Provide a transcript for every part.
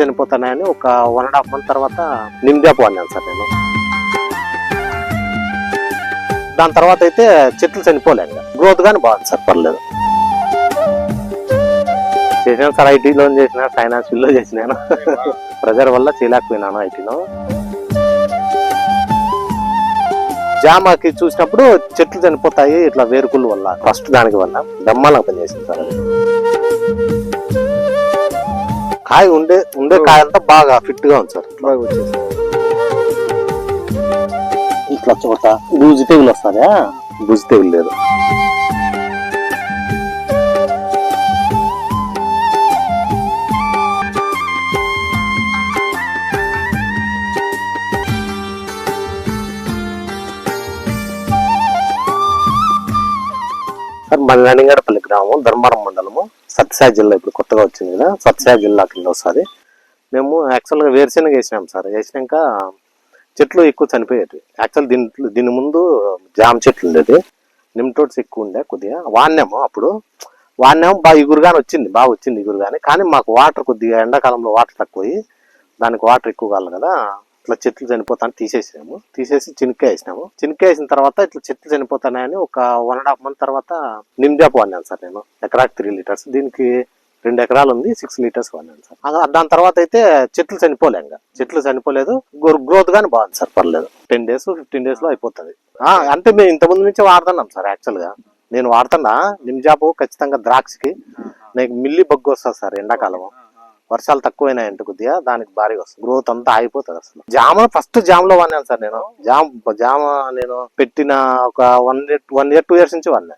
చనిపోతానని ఒక one and half month తర్వాత నిమ్దాపు అన్నాను సార్ నేను. దాని తర్వాత అయితే చెట్లు చనిపోలే గ్రోత్ కానీ బాగుంది సార్ పర్లేదు. చేసిన సార్ ఐటీలో చేసిన ఫైనాన్షియల్లో చేసినాను ప్రెజర్ వల్ల చేయలేకపోయినాను ఐటీలో జామాకి చూసినప్పుడు చెట్లు చనిపోతాయి ఇట్లా వేరుకుల వల్ల ఫస్ట్ దానికి వల్ల. దమ్మాలకు పనిచేసింది సార్ అది. కాయ ఉండే ఉండే కాయ అంతా బాగా ఫిట్గా ఉంది సార్. బాగా వచ్చేసి ఇట్లా చోట బూజు తెగులు వస్తాయా బూజు తెగులు లేదు. సార్ మన నందిగడపల్లి గ్రామం ధర్మారం మండలము. సత్యసాయి జిల్లా ఇప్పుడు కొత్తగా వచ్చింది కదా సత్యసాయి జిల్లా కింద వస్తుంది మేము యాక్చువల్గా వేరుశెనగ వేసినాం సార్. వేసినాక చెట్లు ఎక్కువ చనిపోయేవి యాక్చువల్ దీంట్లో దీని ముందు జామ చెట్లు ఉండేది నిమ్టోట్స్ ఎక్కువ ఉండే కొద్దిగా. వాడినాము అప్పుడు. వాడినాము బాగా ఇగురుగానే వచ్చింది. బాగా వచ్చింది ఇగురుగానే కానీ మాకు వాటర్ కొద్దిగా ఎండాకాలంలో వాటర్ తక్కువ దానికి వాటర్ ఎక్కువ కావాలి కదా. ఇట్లా చెట్లు చనిపోతాను తీసేసాము. తీసేసి చినిక్కాయ వేసినాము. చినిక్కాయ వేసిన తర్వాత ఇట్లా చెట్లు చనిపోతున్నాయని ఒక వన్ అండ్ హాఫ్ మంత్ తర్వాత నిమ్జాపు వాడినాను సార్ నేను. ఎకరాకి త్రీ లీటర్స్. దీనికి రెండు ఎకరాలు ఉంది సిక్స్ లీటర్స్ వాడినాను సార్. దాని తర్వాత అయితే చెట్లు చనిపోలే ఇంకా చెట్లు చనిపోలేదు. గ్రోత్ గానీ బాగుంది సార్ పర్లేదు. టెన్ డేస్ ఫిఫ్టీన్ డేస్లో అయిపోతుంది. అంటే మేము ఇంత ముందు నుంచి వాడుతున్నాం సార్ యాక్చువల్గా. నేను వాడుతున్నా నిమ్జాపు ఖచ్చితంగా ద్రాక్షకి. నాకు మిల్లి బగ్గు వస్తుంది సార్ ఎండాకాలం వర్షాలు తక్కువైనాయంటే కొద్దిగా దానికి భారీగా వస్తుంది. గ్రోత్ అంతా ఆగిపోతుంది అసలు. జామ ఫస్ట్ జామ్లో వాడినాను సార్ నేను. జామ్ జామ నేను పెట్టిన ఒక one year one year two years నుంచి వాడినా.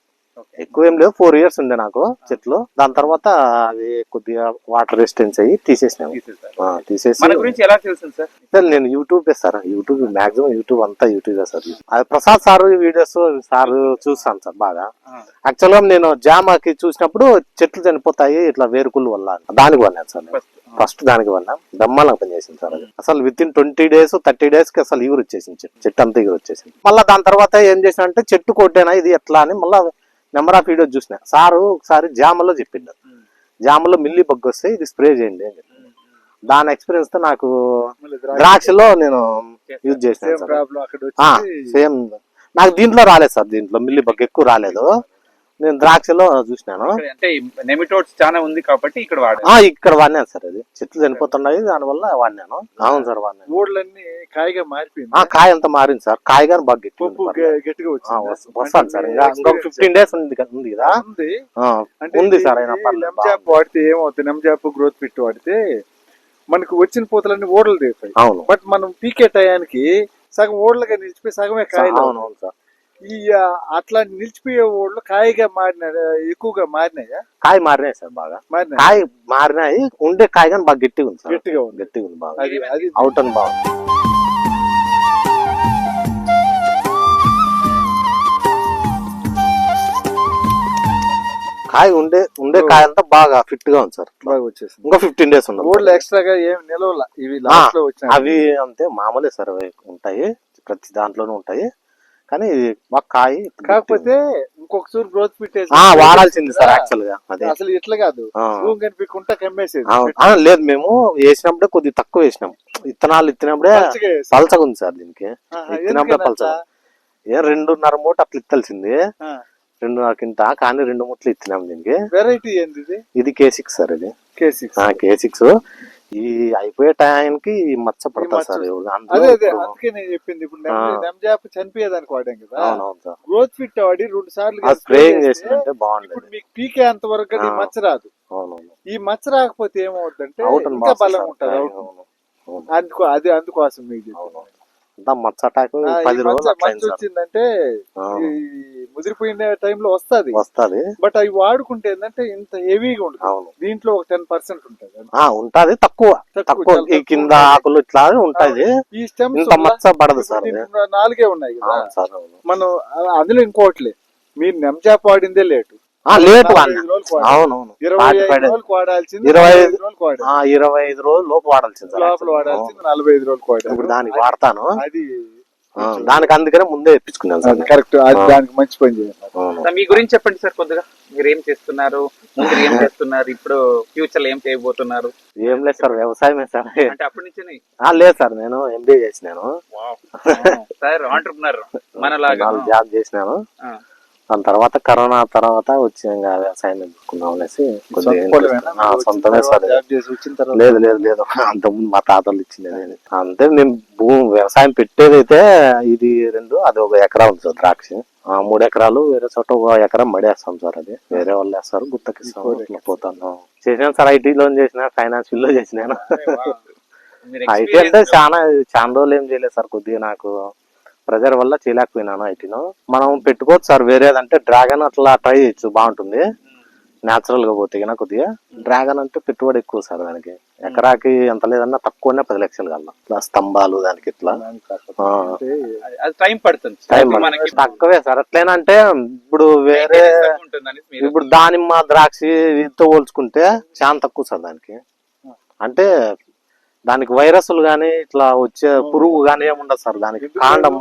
ఎక్కువ ఏం లేదు ఫోర్ ఇయర్స్ ఉండే నాకు చెట్లు. దాని తర్వాత అది కొద్దిగా వాటర్ రెసిస్టెన్స్ అయ్యి తీసేసినాము. తీసేసి సార్? నేను YouTube sir? YouTube maximum YouTube అంతా యూట్యూబ్ సార్ అది ప్రసాద్ సార్ వీడియోస్ సార్ చూస్తాను సార్ బాగా. యాక్చువల్గా నేను జామాకి చూసినప్పుడు చెట్లు చనిపోతాయి ఇట్లా వేరుకుల వల్ల దానికి వన్నాను సార్. ఫస్ట్ దానికి వల్ల బ్రహ్మాండంగా పనిచేసింది సార్ అది. అసలు with in twenty days thirty డేస్కి అసలు ఇగురు వచ్చేసింది చెట్టు. చెట్టు అంతా ఇగురు వచ్చేసింది. మళ్ళీ దాని తర్వాత ఏం చేసిన అంటే చెట్టు కొట్టేనా ఇది ఎట్లా అని మళ్ళీ నెంబర్ ఆఫ్ వీడియోస్ చూసిన. సారు ఒకసారి జామలో చెప్పిండు. జామలో మిల్లి బగ్గు వస్తే ఇది స్ప్రే చేయండి అని చెప్పి. దాని ఎక్స్పీరియన్స్తో నాకు ద్రాక్షలో నేను యూజ్ చేసిన సేమ్ నాకు దీంట్లో రాలేదు సార్ దీంట్లో మిల్లి బగ్ ఎక్కువ రాలేదు. నేను ద్రాక్షలో చూసినాను. ఇక్కడ అంటే నెమిటోడ్స్ చాలా ఉంది కాబట్టి ఇక్కడ ఇక్కడ వాడినాను సార్ అది. చెట్లు చనిపోతున్నాయి దానివల్ల వాడినాను. అవును సార్ వాడినాను. ఊళ్ళన్నీ కాయగా మారిపోయింది. ఆ కాయ అంతా మారింది సార్. కాయ కానీ బాగా గట్టిగా వస్తాను సార్. ఇంకా ఇంకొక ఫిఫ్టీన్ డేస్ ఉంది కదా- ఉంది కదా. ఉంది. సార్ అయినా నెమ్జాప్. వాడితే ఏమవుతుంది? నెమ్జాప్ గ్రోత్ పిట్ వాడితే మనకు వచ్చిన పూతలన్నీ ఓడలు తీస్తాయి అవును. బట్ మనం పీకే టయానికి సగం ఓడలుగా నిలిచిపోయి సగమే కాయలు అవును అవును సార్. ఈ అట్లా నిలిచిపోయే ఓడలు కాయగా మారిన ఎక్కువగా మారినాయా? కాయ మారినాయి సార్ బాగా. మారినాయి? కాయ మారినాయి ఉండే కాయ కానీ బాగా గట్టిగా ఉంది సార్. గట్టిగా ఉంది. గట్టిగా ఉంది బాగా. అది అవుట్ అని బాగుంది కాయ ఉండే ఉండే కాయ అంతా బాగా ఫిట్గా ఉంది సార్. బాగా వచ్చేసింది. ఇంకా ఫిఫ్టీన్ డేస్ ఓడలు ఎక్స్ట్రాగా ఏం నిలవల? ఇవి అవి అంతే మామూలే సార్ ఉంటాయి. ప్రతి దాంట్లోనూ ఉంటాయి. కానీ బాగా కాయ కాకపోతే ఇంకొక చూరు గ్రోత్ పెట్టేసి ఆ, వాడాల్సింది సార్ యాక్చువల్గా. అదే. అసలు ఇట్లా కాదు. కనిపించకుండా కమ్మేసేది. లేదు మేము వేసినప్పుడే కొద్దిగా తక్కువ వేసినాం. విత్తనాలు ఇచ్చినప్పుడే పచ్చగా వేసి. పలచగా ఉంది సార్ దీనికి. పలచగా. అట్లా? ఏ రెండున్నర మూట అట్లా ఇత్తాల్సింది. రెండున్నర కింట కానీ రెండు మూటలు ఇచ్చినాం దీనికి. వెరైటీ ఏంది ఇది? ఇది కే సిక్స్ సార్ ఇది. కే సిక్స్ కే సిక్స్ ఈ అయిపోయే టైంకి ఈ మచ్చ పడతా. సార్ అదే అదే అందుకే నేను చెప్పింది ఇప్పుడు. నెమ్జాప్ చనిపోయేదానికి వాడాం కదా గ్రోత్ ఫిట్ రెండు సార్లు స్ప్రేయింగ్ ఇప్పుడు బాగుండేది మీకు పీకే అంత వరకు కానీ ఆ. మచ్చ రాదు ఈ మచ్చ రాకపోతే ఏమవుతుందంటే ఇంకా బలం. ఉంటుంది. అందుకో అది అందుకోసం మీకు మచ్చ అటాక్ ఈ మచ్చ వచ్చిందంటే. ఈ ముదిరిపోయిన టైంలో వస్తది. వస్తది. బట్ అవి వాడుకుంటే ఏంటంటే ఇంత హెవీగా ఉంటుంది. అవును. దీంట్లో ఒక టెన్ పర్సెంట్ ఉంటుంది ఉంటది తక్కువ. తక్కువ, ఈ కింద. ఆకులు ఇట్లా ఉంటది. ఈ ఇంత మచ్చ పడదు సార్. నాలుగే ఉన్నాయి కదా. సార్. మనం అందులో ఇంకోట్లే మీరు నెమ్జాప్ వాడిందే లేటు. లేట్. అవునవును. ఇరవై ఇరవై ఐదు- రోజులు లోపు వాడాల్సింది లోపల. వాడాల్సింది నలభై ఐదు వాడాలి ఇప్పుడు దానికి వాడతాను. అది దానికి అందుకనే ముందే ఇప్పించుకున్నాను సార్. కరెక్ట్. దానికి మంచి పని చేయాలి. మీ గురించి చెప్పండి సార్ కొద్దిగా. మీరు ఏం చేస్తున్నారు? ముందు ఏం చేస్తున్నారు? ఇప్పుడు ఫ్యూచర్లో ఏం చేయబోతున్నారు? ఏం లేదు సార్ వ్యవసాయమే సార్. అంటే అప్పటి నుంచి ఆ, లేదు సార్ నేను ఎంబీఏ చేసినాను. సార్ ఆంటర్ప్రినర్ మనలాగా. నాలుగు జాబ్ చేసినాను. ఆ. దాని తర్వాత కరోనా తర్వాత వచ్చి ఇంకా వ్యవసాయం ఎందుకున్నాం అనేసి సొంతమే లేదు లేదు లేదు. అంతకుముందు మా తాతలు ఇచ్చింది. అంతే మేము భూమి వ్యవసాయం పెట్టేదైతే ఇది రెండు అది ఒక ఎకరా ఉంది సార్ ద్రాక్ష. మూడు ఎకరాలు వేరే చోట ఒక ఎకరం మడేస్తాం సార్ అది. వేరే వాళ్ళు వేస్తారు గుత్తకిస్తాం ఇట్లా పోతాను చేసినాను సార్ ఐటీ లోన్ చేసిన ఫైనాన్స్లో చేసినాను మీరు ఐటీ అంటే చాలా చాలా రోజులు ఏం చేయలేదు సార్ కొద్దిగా నాకు. ప్రెజర్ వల్ల చేయలేకపోయినాను ఐటీలో మనం పెట్టుకోవచ్చు సార్ వేరేదంటే డ్రాగన్ అట్లా ట్రై చేయొచ్చు బాగుంటుంది. న్యాచురల్గా పోతే కన్నా కొద్దిగా. డ్రాగన్ అంటే పెట్టుబడి ఎక్కువ సార్ దానికి. ఎకరాకి ఎంత లేదన్నా తక్కువనే పది లక్షలు కల్లా. ఇట్లా స్తంభాలు దానికి ఇట్లా. టైం పడుతుంది తక్కువే సార్. అట్లేనంటే ఇప్పుడు వేరే ఇప్పుడు దానిమ్మ ద్రాక్ష వీటితో పోల్చుకుంటే చాలా తక్కువ సార్ దానికి. అంటే దానికి వైరస్లు గానీ ఇట్లా వచ్చే పురుగు గానీ ఏముండదు సార్ దానికి కాండం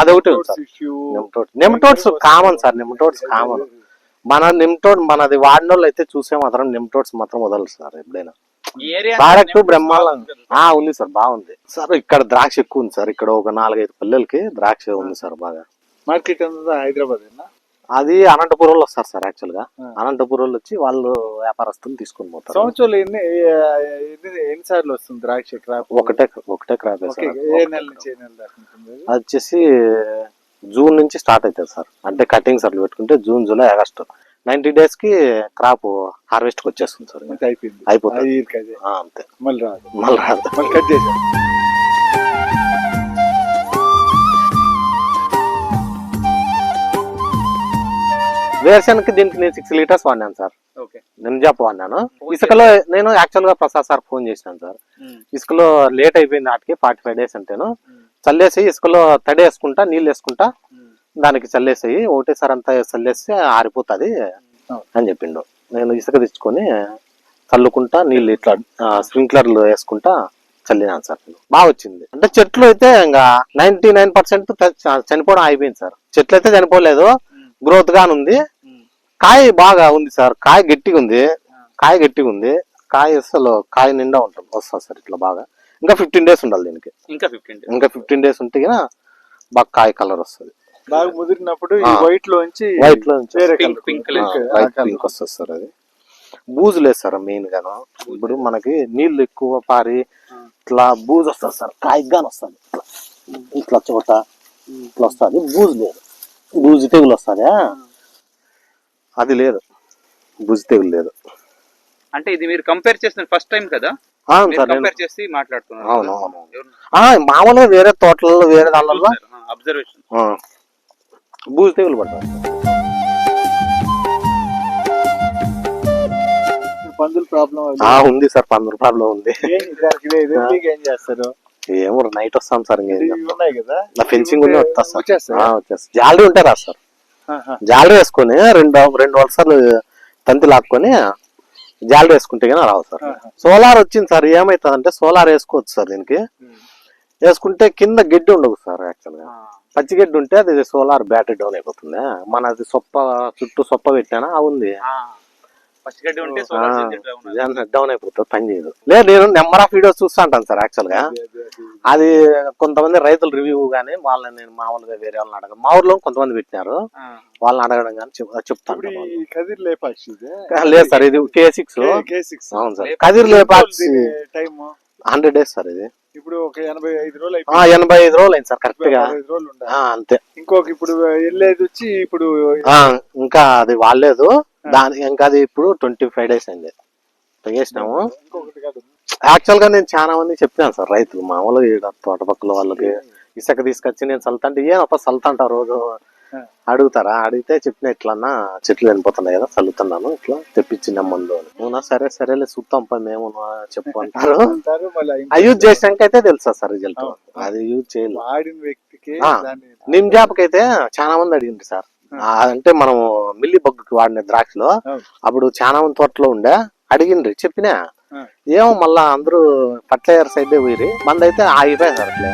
అదొకటి ఉంది sir. Nematodes nematodes common sir nematodes common. మన నెమటోడ్ మనది వాడిన వాళ్ళు అయితే చూసే మాత్రం నెమటోడ్స్ మాత్రం వదలరు సార్ ఎప్పుడైనా. ప్రోడక్ట్ బ్రహ్మాండం ఆ ఉంది సార్ బాగుంది. సార్ ఇక్కడ ద్రాక్ష ఎక్కువ ఉంది సార్ ఇక్కడ ఒక నాలుగైదు పిల్లలకి ద్రాక్ష ఉంది సార్ బాగా. మార్కెట్ హైదరాబాద్ అది అనంతపురంలో వస్తారు సార్ యాక్చువల్గా. అనంతపురంలో వచ్చి వాళ్ళు వ్యాపారస్తులు తీసుకొని పోతారు. సంవత్సరంలో ఎన్ని ఎన్ని ఎన్ని సార్లు వస్తుంది ద్రాక్ష క్రాప్? ఒకటే ఒకటే క్రాప్ ఏ నెల నుంచి ఏ నెల దాకా ఉంటుంది అది? వచ్చేసి జూన్ నుంచి స్టార్ట్ అవుతుంది సార్. అంటే కటింగ్ సార్లు పెట్టుకుంటే జూన్ జూలై ఆగస్టు. నైన్టీ డేస్కి క్రాప్ హార్వెస్ట్కి వచ్చేస్తుంది సార్. అయిపోయింది. అయిపోతుంది. అంతే. మళ్ళీ రాదు. మళ్ళీ రాదు. మళ్ళీ కట్ చేసాం వేరుశనగకి దీనికి నేను సిక్స్ లీటర్స్ వాడినాను సార్. ఓకే. నిమ్జాప్ వాడినాను. ఇసుకలో నేను యాక్చువల్గా ప్రసాద్ సార్ ఫోన్ చేసినాను సార్. ఇసుకలో లేట్ అయిపోయింది నాటికి ఫార్టీ ఫైవ్ డేస్ అంటేను. చల్లేసి ఇసుకలో తడి వేసుకుంటా నీళ్ళు వేసుకుంటా దానికి చల్లేసేయి ఒకటేసారి అంతా చల్లేసి ఆరిపోతుంది అని చెప్పిండు. నేను ఇసుక తెచ్చుకొని చల్లుకుంటా నీళ్ళు ఇట్లా స్ప్రింక్లర్లు వేసుకుంటా చల్లినాను సార్. బాగా వచ్చింది. అంటే చెట్లు అయితే ఇంకా నైన్టీ నైన్ పర్సెంట్ చనిపోవడం అయిపోయింది సార్. చెట్లు అయితే చనిపోలేదు గ్రోత్ గానే ఉంది కాయ బాగా ఉంది సార్. కాయ గట్టిగా ఉంది. కాయ గట్టిగా ఉంది. కాయ అసలు కాయ నిండా ఉంటుంది. వస్తుంది సార్ ఇట్లా బాగా. ఇంకా ఫిఫ్టీన్ డేస్ ఉండాలి దీనికి. ఇంకా ఫిఫ్టీన్ ఇంకా ఫిఫ్టీన్ డేస్ ఉంటే గిన బాగా కాయ కలర్ వస్తుంది. బాగా ముదిరినప్పుడు. వైట్ లోంచి వైట్లో నుంచి వేరే Pink, colour. pink Pink, colour. ఆ వైట్. పింక్ వస్తుంది సార్ అది. బూజు లేదు సార్ మెయిన్ గాను. ఇప్పుడు మనకి నీళ్ళు ఎక్కువ పారి ఇట్లా బూజు వస్తుంది సార్. కాయగానే వస్తుంది. ఇట్లా. ఇట్లా చోట ఇట్లా వస్తుంది. బూజు లేదు బూజు తెగులు వస్తుందా? అది లేదు. బూజు తెగులు లేదు. అంటే ఇది మీరు కంపేర్ చేసిన ఫస్ట్ టైం కదా? కంపేర్ చేసి మాట్లాడుతున్నారు. అవును, అవును. ఆ, మామూలుగా వేరే తోటలలో వేరే దానిలో అబ్జర్వేషన్ ఆ, బూజు తెగులు పందుల ప్రాబ్లం ఆ, ఉంది సార్ పంది రూపాయలు ఉంది. ఏం చేస్తారు? ఏమో నైట్ వస్తాం సార్ ఇంకేం. ఫెన్సింగ్ వచ్చేస్తా జాలరీ ఉంటే రా సార్. జాలరీ వేసుకొని రెండు రెండు వరుసలు తంతి లాక్కొని జాలరీ వేసుకుంటే కానీ రావు సార్. సోలార్ వచ్చింది సార్ ఏమైతుంది అంటే సోలార్ వేసుకోవచ్చు సార్ దీనికి. వేసుకుంటే కింద గడ్డి ఉండదు సార్ యాక్చువల్గా పచ్చి గడ్డి ఉంటే అది సోలార్ బ్యాటరీ డౌన్ అయిపోతుంది. మనది సొప్ప చుట్టూ సొప్ప పెట్టానా ఉంది. డౌన్ అయిపోతుంది. పని చేయదు. లేదు నేను నెంబర్ ఆఫ్ వీడియోస్ చూస్తా ఉంటాను సార్ యాక్చువల్గా. అదే, కొంతమంది రైతుల రివ్యూ గానీ వాళ్ళని నేను మామూలుగా వేరే వాళ్ళని అడగ మా ఊర్లో కొంతమంది పెట్టినారు. వాళ్ళని అడగడం కానీ చెప్తాను లేదు సార్ ఇది కే సిక్స్ అవును sir. Kadir Lepakshi hundred days sir ఇది. ఇప్పుడు ఒక ఎనభై ఐదు రోజులు ఎనభై ఐదు రోజులు అయింది సార్ కరెక్ట్గా. రోజులు అంతే. ఇంకొక ఇప్పుడు వెళ్ళేది వచ్చి ఇప్పుడు ఇంకా అది వాడలేదు. దాని ఇంకా అది ఇప్పుడు ట్వంటీ ఫైవ్ డేస్ అయింది తెగేసినాము యాక్చువల్గా నేను చాలా మంది చెప్పాను సార్ రైతులు మామూలుగా ఈడ తోటపక్కల వాళ్ళకి ఇసుక తీసుకొచ్చి నేను చల్లుతాంటే ఏనప్ప చల్లుతాంటా రోజు. అడుగుతారా? అడిగితే చెప్పిన ఇట్లన్నా చెట్లు వెళ్ళిపోతున్నాయి కదా చల్లుతున్నాను ఇట్లా తెప్పించిన మందు అవునా? సరే సరేలే పా మేము చెప్పు అంటారు. ఆ యూజ్ చేసినాక అయితే తెలుసా సార్ రిజల్ట్ అది యూజ్ చేయలేదు నిమ్ జాబ్కి అయితే చాలా మంది అడిగింది సార్. అంటే మనం మిల్లి బొగ్గుకి వాడిన ద్రాక్షలో. అప్పుడు చాలా మంది తోటలో ఉండే అడిగిండ్రి చెప్పినా. ఏమో మళ్ళా అందరూ ఫర్టిలైజర్ సైడ్ పోయి మంది అయితే ఆగిపోయింది సార్ అట్లే